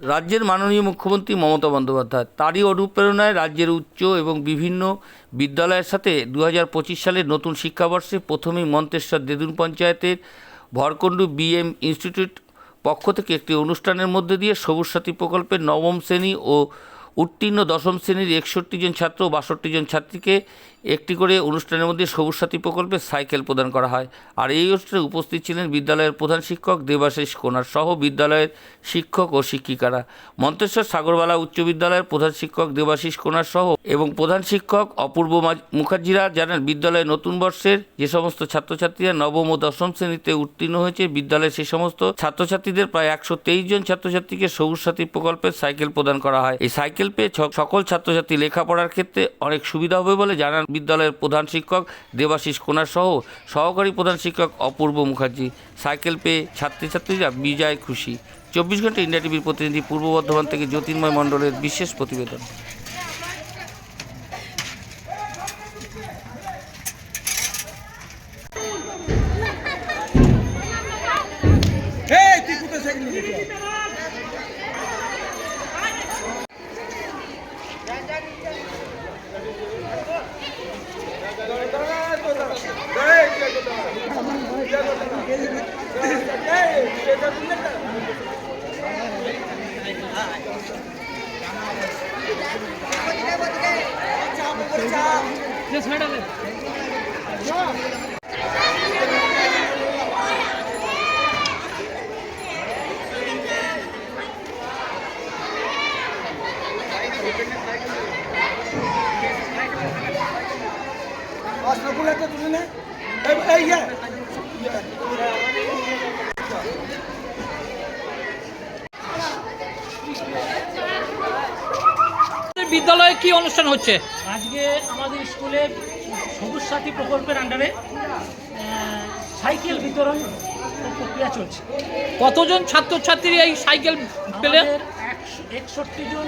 রাজ্যের মাননীয় মুখ্যমন্ত্রী মমতা বন্দ্যোপাধ্যায়। তারই অনুপ্রেরণায় রাজ্যের উচ্চ এবং বিভিন্ন বিদ্যালয়ের সাথে দু হাজার পঁচিশ সালের নতুন শিক্ষাবর্ষে প্রথমেই মন্তেশ্বর দেদুন পঞ্চায়েতের ভরকন্ডু বিএম ইনস্টিটিউট পক্ষ থেকে একটি অনুষ্ঠানের মধ্যে দিয়ে সবুজ সাথী প্রকল্পের নবম শ্রেণি ও উত্তীর্ণ দশম শ্রেণির একষট্টি জন ছাত্র ও বাষট্টি জন ছাত্রীকে একটি করে অনুষ্ঠানের মধ্যে সবুজ সাথী প্রকল্পে সাইকেল প্রদান করা হয়। আর এই অনুষ্ঠানে উপস্থিত ছিলেন বিদ্যালয়ের প্রধান শিক্ষক দেবাশিস কোনার সহ বিদ্যালয়ের শিক্ষক ও শিক্ষিকারা। মন্তেশ্বর সাগরবালা উচ্চ বিদ্যালয়ের প্রধান শিক্ষক দেবাশিস কোনার সহ এবং প্রধান শিক্ষক অপূর্ব মুখার্জিরা জানান বিদ্যালয়ের নতুন বর্ষের যে সমস্ত ছাত্রছাত্রীরা নবম ও দশম শ্রেণীতে উত্তীর্ণ হয়েছে বিদ্যালয়ের সেই সমস্ত ছাত্রছাত্রীদের প্রায় একশো তেইশ জন ছাত্রছাত্রীকে সবুজ সাথী প্রকল্পের সাইকেল প্রদান করা হয়। এই সাইকেল পেয়ে ছ- সকল ছাত্রছাত্রী লেখাপড়ার ক্ষেত্রে অনেক সুবিধা হবে বলে জানান বিদ্যালয়ের প্রধান শিক্ষক দেবাশিস কোনার সহ সহকারী প্রধান শিক্ষক অপূর্ব মুখার্জি সাইকেল পেয়ে ছাত্রছাত্রীরা বিজয় খুশি চব্বিশ ঘণ্টা ইন্ডিয়া টিভির প্রতিনিধি পূর্ব বর্ধমান থেকে জ্যোতির্ময় মণ্ডলের বিশেষ প্রতিবেদন সাইকেল पास रखूँगा तो तुमने ये বিদ্যালয়ে কি অনুষ্ঠান হচ্ছে? আজকে আমাদের স্কুলে সবুজ সাথী প্রকল্পের আন্ডারে সাইকেল বিতরণ প্রক্রিয়া চলছে। কতজন ছাত্রছাত্রী এই সাইকেল পেলে? একষট্টি জন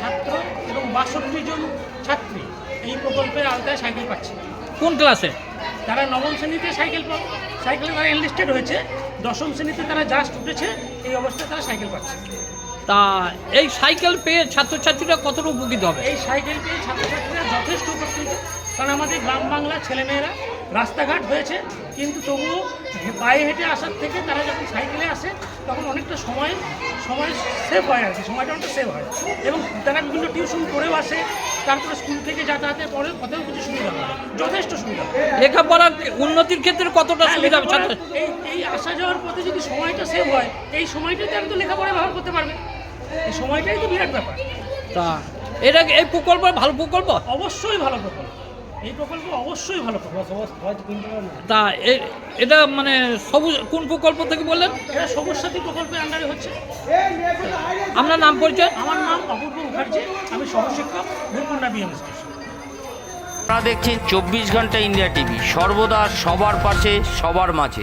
ছাত্র এবং বাষট্টি জন ছাত্রী এই প্রকল্পের আওতায় সাইকেল পাচ্ছে। কোন ক্লাসে? তারা নবম শ্রেণীতে সাইকেল সাইকেলে তারা এনলিস্টেড হয়েছে। দশম শ্রেণীতে তারা জাস্ট উঠেছে এই অবস্থায় তারা সাইকেল পাচ্ছে। তা এই সাইকেল পেয়ে ছাত্রছাত্রীরা কতটা উপকৃত হবে? এই সাইকেল পেয়ে ছাত্রছাত্রীরা যথেষ্ট উপকৃত। কারণ আমাদের গ্রাম বাংলার ছেলেমেয়েরা রাস্তাঘাট হয়েছে কিন্তু তবুও পায়ে হেঁটে আসার থেকে তারা যখন সাইকেলে আসে তখন অনেকটা সময় সময় সেভ হয় আর কি সময়টা অনেকটা সেভ হয়। এবং তারা বিভিন্ন টিউশন করেও আসে তারপরে স্কুল থেকে যাতায়াতের পরে কতেও কিছু সুবিধা হয়। যথেষ্ট সুবিধা লেখাপড়ার উন্নতির ক্ষেত্রে কতটা হ্যাঁ, সুবিধা হবে এই এই আসা যাওয়ার পথে যদি সময়টা সেভ হয় এই সময়টাতে আমি তো লেখাপড়া ব্যবহার করতে পারবে। এই সময়টাই তো বিরাট ব্যাপার। তা এটা কি- এই প্রকল্প ভালো প্রকল্প? অবশ্যই ভালো প্রকল্প। এই প্রকল্প অবশ্যই ভালো প্রকল্প। তা এ- এটা মানে সবুজ কোন প্রকল্প থেকে বললেন? এটা সবুজ সাথী প্রকল্পের আন্ডারে হচ্ছে। আপনার নাম পরিচয়? আমার নাম অপূর্ব মুখার্জি। আমি সহশিক্ষক ভুরকুন্ডা বিএম স্টেশন আপনারা দেখছেন চব্বিশ ঘণ্টা ইন্ডিয়া টিভি। সর্বদা সবার পাশে সবার মাঝে।